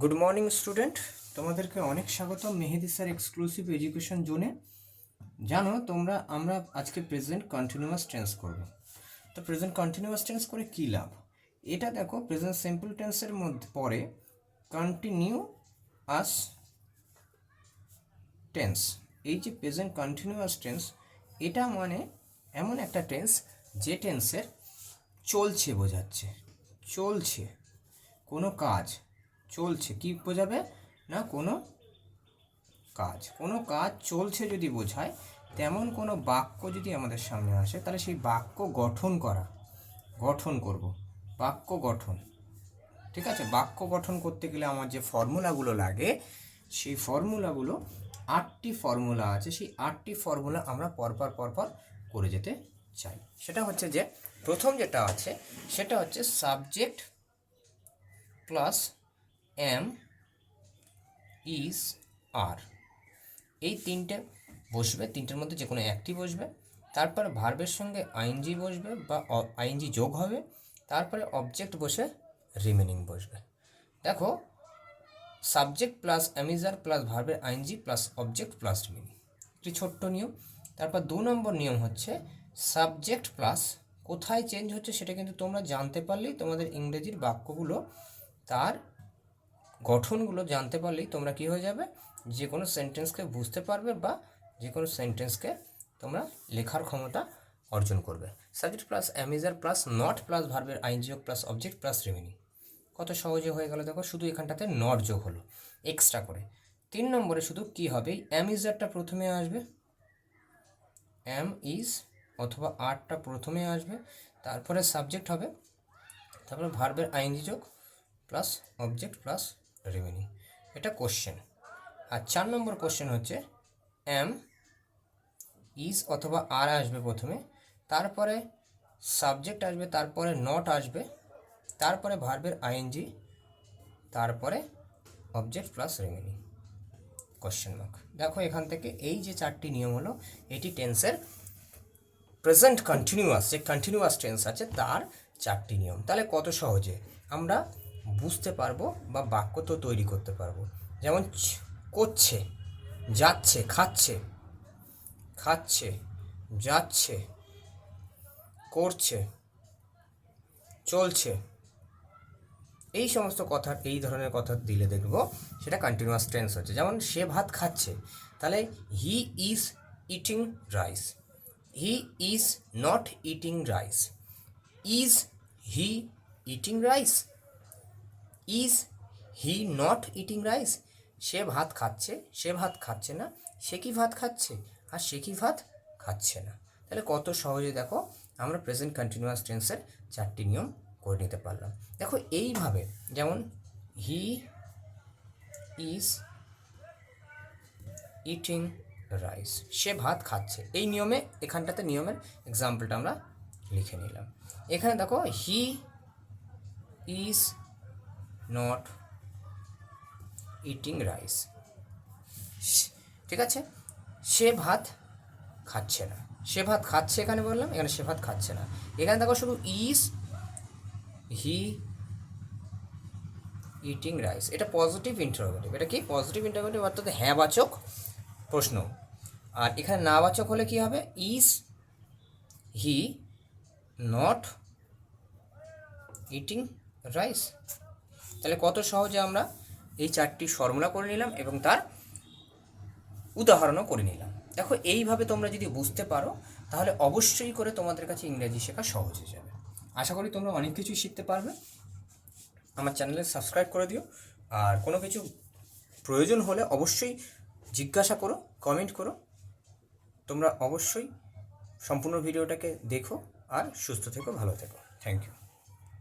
Good morning student তোমাদেরকে অনেক স্বাগতম মেহেদি স্যার এক্সক্লুসিভ এডুকেশন জোনে জানো, তোমরা, আমরা আজকে প্রেজেন্ট কন্টিনিউয়াস টেন্স করব। তো প্রেজেন্ট কন্টিনিউয়াস টেন্স করে কী লাভ? এটা দেখো প্রেজেন্ট সিম্পল টেন্সের মধ্যে, পরে কন্টিনিউ আস টেন্স এই যে প্রেজেন্ট কন্টিনিউয়াস টেন্স এটা মানে এমন একটা টেন্স যে টেন্সের চলছে বোঝাচ্ছে। চলছে। কোনো কাজ। চলছে। কি বোঝাবে? না, কোনো কাজ। কোনো কাজ চলছে যদি বোঝায়, তেমন কোনো বাক্য যদি আমাদের সামনে আসে, তাহলে সেই বাক্য গঠন করা, গঠন করব। বাক্য গঠন। ঠিক আছে? বাক্য গঠন করতে গেলে আমার যে ফর্মুলাগুলো লাগে, সেই ফর্মুলাগুলো আটটি ফর্মুলা আছে, সেই আটটি ফর্মুলা আমরা পরপর পরপর করে যেতে চাই। সেটা হচ্ছে যে, প্রথম যেটা আছে, সেটা হচ্ছে subject plus am is are. এই তিনটে বসবে, তিনটের মধ্যে যে কোনো একটি বসবে। তারপর ভার্বের সঙ্গে আইনজি বসবে বা আইনজি যোগ হবে। তারপরে অবজেক্ট বসে রিমেনিং বসবে। দেখো, subject plus am is are plus ভার্বের ing plus object plus remaining. একটি ছোট্ট নিয়ম। তারপর দু নম্বর নিয়ম হচ্ছে, সাবজেক্ট প্লাস কোথায় চেঞ্জ হচ্ছে সেটা কিন্তু তোমরা জানতে পারলেই তোমাদের ইংরেজির বাক্যগুলো তার গঠনগুলো জানতে পারলেই তোমরা কি হয়ে যাবে? যে কোনো সেন্টেন্সকে বুঝতে পারবে বা যে কোনো সেন্টেন্সকে তোমরা লেখার ক্ষমতা অর্জন করবে। Subject plus am is are plus not plus ভার্বের আইনযোগ প্লাস অবজেক্ট প্লাস রেমিনি কত সহজে হয়ে গেল দেখো, শুধু এখানটাতে নট যোগ হলো। এক্সট্রা করে। তিন নম্বরে শুধু কি হবে? অ্যামিজারটা প্রথমে আসবে। অ্যাম ইজ অথবা আর্টটা প্রথমে আসবে। তারপরে সাবজেক্ট হবে। তারপরে ভার্বের আইনজি যোগ প্লাস অবজেক্ট প্লাস রেভিনিউ এটা কোশ্চেন আর চার নম্বর কোশ্চেন হচ্ছে এম ইজ অথবা আর আসবে প্রথমে, তারপরে সাবজেক্ট আসবে, তারপরে নট আসবে, তারপরে ভার্বের আইএনজি তারপরে object plus revenue question mark দেখো এখান থেকে এই যে চারটি নিয়ম হলো, এটি টেন্সের প্রেজেন্ট কন্টিনিউয়াস যে কন্টিনিউয়াস টেন্স আছে, তার চারটি নিয়ম। তাহলে কত সহজে? আমরা বুঝতে পারব বা বাক্য তো তৈরি করতে পারব। যেমন করছে, যাচ্ছে, খাচ্ছে খাচ্ছে, যাচ্ছে, করছে, চলছে। এই সমস্ত কথা, এই ধরনের কথা দিলে দেখব সেটা কন্টিনিউয়াস টেন্স হচ্ছে। যেমন সে ভাত খাচ্ছে, তাহলে he is eating rice he is not eating rice is he eating rice is he not eating rice সে ভাত খাচ্ছে, সে ভাত খাচ্ছে না, সে কি ভাত খাচ্ছে? আর সে কি ভাত খাচ্ছে না? তাহলে কত সহজে দেখো আমরা প্রেজেন্ট কন্টিনিউয়াস টেন্সের চারটি নিয়ম করে নিতে পারলাম। দেখো এইভাবে যেমন হি ইজ ইটিং রাইস সে ভাত খাচ্ছে। এই নিয়মে এখানটাতে নিয়মের এক্সাম্পলটা আমরা লিখে নিলাম। এখানে দেখো he is not eating rice ঠিক আছে? সে ভাত খাচ্ছে না। সে ভাত খাচ্ছে এখানে বললাম, এখানে সে ভাত খাচ্ছে না। এখানে দেখো শুধু ইজ হি ইটিং রাইস এটা পজিটিভ ইন্টারোগেটিভ এটা কি? পজিটিভ ইন্টারোগেটিভ অর্থাৎ হ্যাঁ বাচক প্রশ্ন। আর এখানে না বাচক হলে কি হবে? Is he not eating rice তাহলে কত সহজে আমরা এই চারটি ফর্মুলা করে নিলাম এবং তার উদাহরণও করে নিলাম। দেখো, এইভাবে তোমরা যদি বুঝতে পারো, তাহলে অবশ্যই করে তোমাদের কাছে ইংরেজি শেখা সহজ হয়ে যাবে। আশা করি তোমরা অনেক কিছুই শিখতে পারবে। আমার চ্যানেলে সাবস্ক্রাইব করে দিও। আর কোনো কিছু প্রয়োজন হলে অবশ্যই জিজ্ঞাসা করো কমেন্ট করো। তোমরা অবশ্যই সম্পূর্ণ ভিডিওটাকে দেখো আর সুস্থ থেকো, ভালো থেকো। Thank you